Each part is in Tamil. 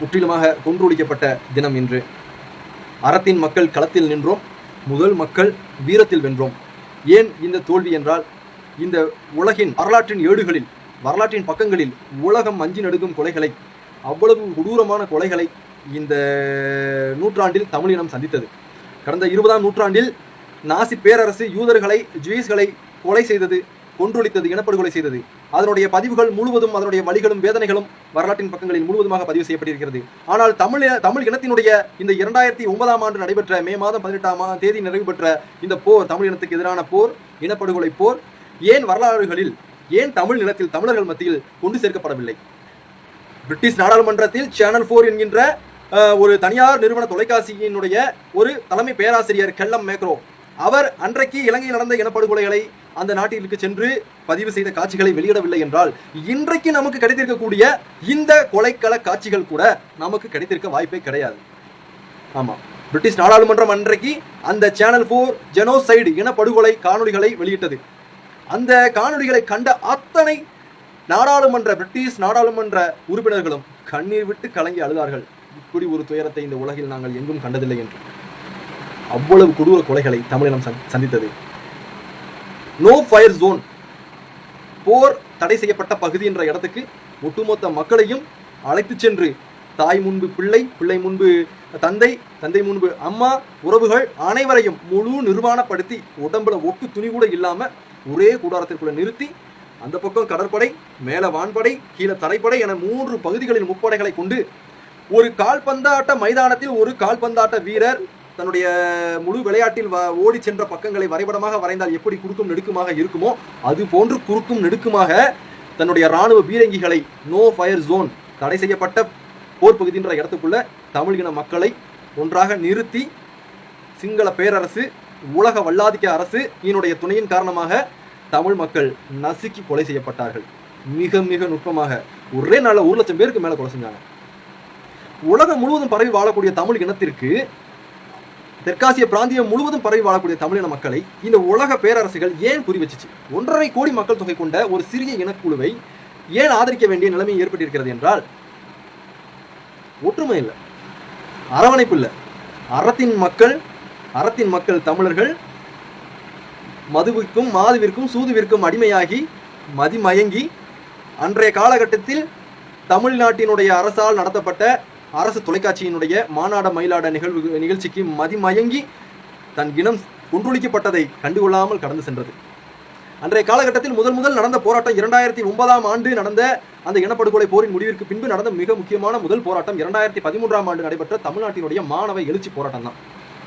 முற்றிலுமாக கொன்றொழிக்கப்பட்ட தினம் இன்று. அறத்தின் மக்கள் களத்தில் நின்றோம் முதல் மக்கள் வீரத்தில் வென்றோம். ஏன் இந்த தோல்வி என்றால் இந்த உலகின் வரலாற்றின் ஏடுகளில் வரலாற்றின் பக்கங்களில் உலகம் அஞ்சி நடுங்கும் கொலைகளை அவ்வளவு கொடூரமான கொலைகளை இந்த நூற்றாண்டில் தமிழினம் சந்தித்தது. கடந்த இருபதாம் நூற்றாண்டில் நாசி பேரரசு யூதர்களை ஜூயிஸ்களை கொலை செய்தது கொன்றொழித்தது இனப்படுகொலை செய்தது. அதனுடைய பதிவுகள் முழுவதும் அதனுடைய வழிகளும் வேதனைகளும் வரலாற்றின் பக்கங்களில் முழுவதுமாக பதிவு செய்யப்பட்டிருக்கிறது. ஆனால் தமிழ் தமிழ் இனத்தினுடைய இந்த இரண்டாயிரத்தி ஒன்பதாம் ஆண்டு நடைபெற்ற மே மாதம் பதினெட்டாம் தேதி நிறைவு பெற்ற இந்த போர் தமிழ் இனத்துக்கு எதிரான போர் இனப்படுகொலை போர் ஏன் வரலாறுகளில் ஏன் தமிழ் நிலத்தில் தமிழர்கள் மத்தியில் கொண்டு சேர்க்கப்படவில்லை? பிரிட்டிஷ் நாடாளுமன்றத்தில் சேனல் ஃபோர் என்கின்ற ஒரு தனியார் நிறுவன தொலைக்காட்சியினுடைய ஒரு தலைமை பேராசிரியர் கெல்லம் மேக்ரோ அவர் அன்றைக்கு இலங்கையில் நடந்த இனப்படுகொலைகளை அந்த நாட்டிற்கு சென்று பதிவு செய்த காட்சிகளை வெளியிடவில்லை என்றால் இன்றைக்கு நமக்கு கிடைத்திருக்கக்கூடிய இந்த கொலைக்கள காட்சிகள் கூட நமக்கு கிடைத்திருக்க வாய்ப்பே கிடையாது. ஆமா. பிரிட்டிஷ் நாடாளுமன்றம் அன்றைக்கு அந்த சேனல் ஃபோர் ஜெனோசைடு இனப்படுகொலை காணொளிகளை வெளியிட்டது. அந்த காணொளிகளை கண்ட அத்தனை நாடாளுமன்ற பிரிட்டிஷ் நாடாளுமன்ற உறுப்பினர்களும் கண்ணீர் விட்டு கலங்கி அழுதார்கள். இப்படி ஒரு துயரத்தை இந்த உலகில் நாங்கள் எங்கும் கண்டதில்லை என்று. அவ்வளவு கொடூர கொலைகளை தமிழினம் சந்தித்தது. நோ ஃபயர் ஜோன் போர் தடை செய்யப்பட்ட பகுதி என்ற இடத்துக்கு ஒட்டுமொத்த மக்களையும் அழைத்து சென்று தாய் முன்பு பிள்ளை பிள்ளை முன்பு தந்தை தந்தை முன்பு அம்மா உறவுகள் அனைவரையும் முழு நிர்வாணப்படுத்தி உடம்புல ஒட்டு துணி கூட இல்லாமல் ஒரே கூடாரத்திற்குள்ள நிறுத்தி அந்த பக்கம் கடற்படை மேலே வான்படை கீழே தரைப்படை என மூன்று பகுதிகளில் முப்படைகளை கொண்டு ஒரு கால்பந்தாட்ட மைதானத்தில் ஒரு கால்பந்தாட்ட வீரர் தன்னுடைய முழு விளையாட்டில் வ- ஓடி சென்ற பக்கங்களை வரைபடமாக வரைந்தால் எப்படி குறுக்கும் நெடுக்குமாக இருக்குமோ அது போன்று குறுக்கும் நெடுக்குமாக தன்னுடைய ராணுவ பீரங்கிகளை நோ ஃபயர் ஜோன் தடை செய்யப்பட்ட போர் பகுதின்ற இடத்துக்குள்ள தமிழ் இன மக்களை ஒன்றாக நிறுத்தி சிங்கள பேரரசு உலக வல்லாதிக்க அரசு இதனுடைய துணையின் காரணமாக தமிழ் மக்கள் நசுக்கி கொலை செய்யப்பட்டார்கள். மிக மிக நுட்பமாக. ஒரே நாளில் ஒரு லட்சம் பேருக்கு மேலே கொலை செஞ்சாங்க. உலகம் முழுவதும் பரவி வாழக்கூடிய தமிழ் இனத்திற்கு தெற்காசிய பிராந்தியம் முழுவதும் பரவி வாழக்கூடிய தமிழின மக்களை இந்த உலக பேரரசுகள் ஏன் குறி வச்சுச்சு ஒன்றரை கோடி மக்கள் தொகை கொண்ட ஒரு சிறிய இனக்குழுவை ஏன் ஆதரிக்க வேண்டிய நிலைமை ஏற்பட்டிருக்கிறது என்றால் ஒற்றுமை இல்லை அரவணைப்பு இல்லை. அறத்தின் மக்கள் அறத்தின் மக்கள் தமிழர்கள் மதுவிற்கும் மாதுவிற்கும் சூதுவிற்கும் அடிமையாகி மதிமயங்கி அன்றைய காலகட்டத்தில் தமிழ்நாட்டினுடைய அரசால் நடத்தப்பட்ட அரசு தொலைக்காட்சியினுடைய மாநாட மயிலாட நிகழ்வு நிகழ்ச்சிக்கு மதிமயங்கி தன் இனம் கொன்றொழிக்கப்பட்டதை கண்டுகொள்ளாமல் கடந்து சென்றது. அன்றைய காலகட்டத்தில் முதல் முதல் நடந்த போராட்டம் இரண்டாயிரத்தி ஒன்பதாம் ஆண்டு நடந்த அந்த இனப்படுகொலை போரின் முடிவிற்கு பின்பு நடந்த மிக முக்கியமான முதல் போராட்டம் இரண்டாயிரத்தி பதிமூன்றாம் ஆண்டு நடைபெற்ற தமிழ்நாட்டினுடைய மாணவ எழுச்சி போராட்டம் தான்.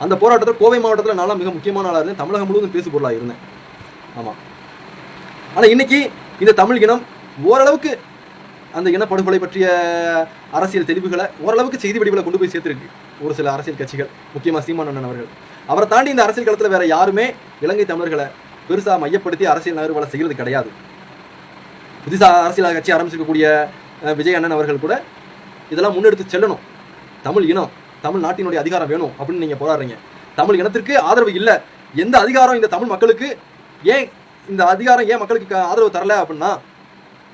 அந்த போராட்டத்தில் கோவை மாவட்டத்தில் நான்லாம் மிக முக்கியமான ஆளாக இருந்தேன். தமிழகம் முழுவதும் பேசு பொருளாக இருந்தேன். ஆமாம் ஆனால் இன்னைக்கு இந்த தமிழ் இனம் ஓரளவுக்கு அந்த இனப்படுகொலை பற்றிய அரசியல் தெளிவுகளை ஓரளவுக்கு செய்தி வடிவில் கொண்டு போய் சேர்த்துருக்கு ஒரு சில அரசியல் கட்சிகள் முக்கியமாக சீமானண்ணன் அவர்கள். அவரை தாண்டி இந்த அரசியல் களத்தில் வேற யாருமே இலங்கை தமிழர்களை பெருசாக மையப்படுத்தி அரசியல் நகர்வுகளை செய்கிறது கிடையாது. புதுசாக அரசியல் கட்சி ஆரம்பிச்சிருக்கக்கூடிய விஜய் அண்ணன் அவர்கள் கூட இதெல்லாம் முன்னெடுத்து செல்லணும். தமிழ் இனம் தமிழ் நாட்டினுடைய அதிகாரம் வேணும் அப்படின்னு நீங்கள் போராடுறீங்க. தமிழ் இனத்திற்கு ஆதரவு இல்லை. எந்த அதிகாரம் இந்த தமிழ் மக்களுக்கு ஏன் இந்த அதிகாரம் ஏன் மக்களுக்கு ஆதரவு தரல அப்படின்னா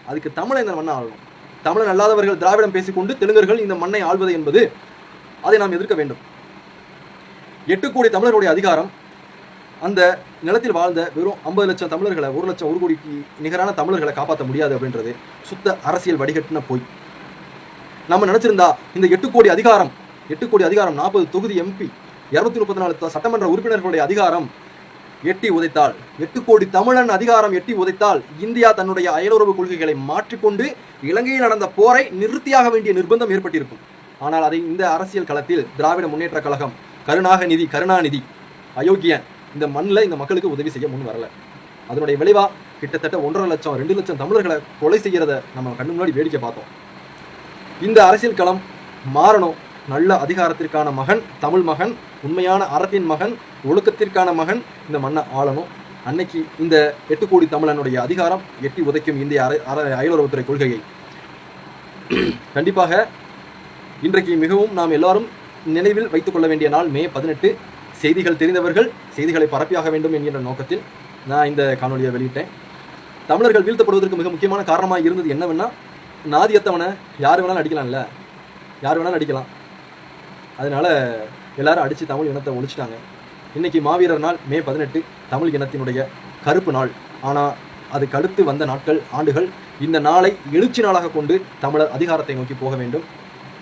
அதுக்கு தமிழை இந்த மண்ணாக ஆகணும் தமிழன் அல்லாதவர்கள் திராவிடம் பேசிக்கொண்டு தெலுங்கர்கள் இந்த மண்ணை ஆள்வது என்பது அதை நாம் எதிர்க்க வேண்டும். எட்டு கோடி தமிழர்களுடைய அதிகாரம். அந்த நிலத்தில் வாழ்ந்த வெறும் ஐம்பது லட்சம் தமிழர்களை ஒரு லட்சம் ஒரு கோடிக்கு நிகரான தமிழர்களை காப்பாற்ற முடியாது அப்படின்றது சுத்த அரசியல் வடிகட்டின போய். நம்ம நினச்சிருந்தா இந்த எட்டு கோடி அதிகாரம் எட்டு கோடி அதிகாரம் நாற்பது தொகுதி எம்பி இரநூத்தி முப்பத்தி நாலு சட்டமன்ற உறுப்பினர்களுடைய அதிகாரம் எட்டி உதைத்தால் எட்டு கோடி தமிழன் அதிகாரம் எட்டி உதைத்தால் இந்தியா தன்னுடைய அயலுறவு கொள்கைகளை மாற்றிக்கொண்டு இலங்கையில் நடந்த போரை நிறுத்தியாக வேண்டிய நிர்பந்தம் ஏற்பட்டிருக்கும். ஆனால் அதை இந்த அரசியல் களத்தில் திராவிட முன்னேற்ற கழகம் கருணாகநிதி கருணாநிதி அயோக்கியன் இந்த மண்ணில் இந்த மக்களுக்கு உதவி செய்ய முன் வரல. அதனுடைய விளைவா கிட்டத்தட்ட ஒன்றரை லட்சம் ரெண்டு லட்சம் தமிழர்களை கொலை செய்கிறத நம்ம கண்ணு முன்னாடி வேடிக்கை பார்த்தோம். இந்த அரசியல் களம் மாறணும். நல்ல அதிகாரத்திற்கான மகன் தமிழ் மகன் உண்மையான அறத்தின் மகன் ஒழுக்கத்திற்கான மகன் இந்த மண்ணை ஆளணும். அன்னைக்கு இந்த எட்டு கோடி தமிழனுடைய அதிகாரம் எட்டி உதைக்கும் இந்திய அர அர அயலுறவுத்துறை கொள்கையை. கண்டிப்பாக இன்றைக்கு மிகவும் நாம் எல்லாரும் நினைவில் வைத்துக் கொள்ள வேண்டிய நாள் மே பதினெட்டு. செய்திகள் தெரிந்தவர்கள் செய்திகளை பரப்பியாக வேண்டும் என்கின்ற நோக்கத்தில் நான் இந்த காணொலியை வெளியிட்டேன். தமிழர்கள் வீழ்த்தப்படுவதற்கு மிக முக்கியமான காரணமாக இருந்தது என்னவென்னா நாதியத்தவனை யார் வேணாலும் அடிக்கலாம்ல? யார் வேணாலும் அடிக்கலாம். அதனால் எல்லாரும் அடித்து தமிழ் இனத்தை ஒழிச்சிட்டாங்க. இன்னைக்கு மாவீரர் நாள் மே பதினெட்டு தமிழ் இனத்தினுடைய கருப்பு நாள். ஆனால் அதுக்கு அடுத்து வந்த நாட்கள் ஆண்டுகள் இந்த நாளை எழுச்சி நாளாக கொண்டு தமிழர் அதிகாரத்தை நோக்கி போக வேண்டும்.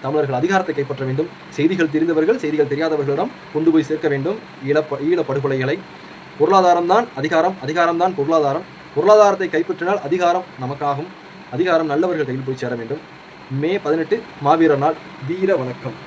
தமிழர்கள் அதிகாரத்தை கைப்பற்ற வேண்டும். செய்திகள் தெரிந்தவர்கள் செய்திகள் தெரியாதவர்களிடம் கொண்டு போய் சேர்க்க வேண்டும். ஈழப்ப ஈழ படுகொலைகளை பொருளாதாரம்தான் அதிகாரம் அதிகாரம்தான் பொருளாதாரம். பொருளாதாரத்தை கைப்பற்றினால் அதிகாரம் நமக்காகும். அதிகாரம் நல்லவர்கள் கையில் போய் சேர வேண்டும். மே பதினெட்டு மாவீரர் நாள் வீர வணக்கம்.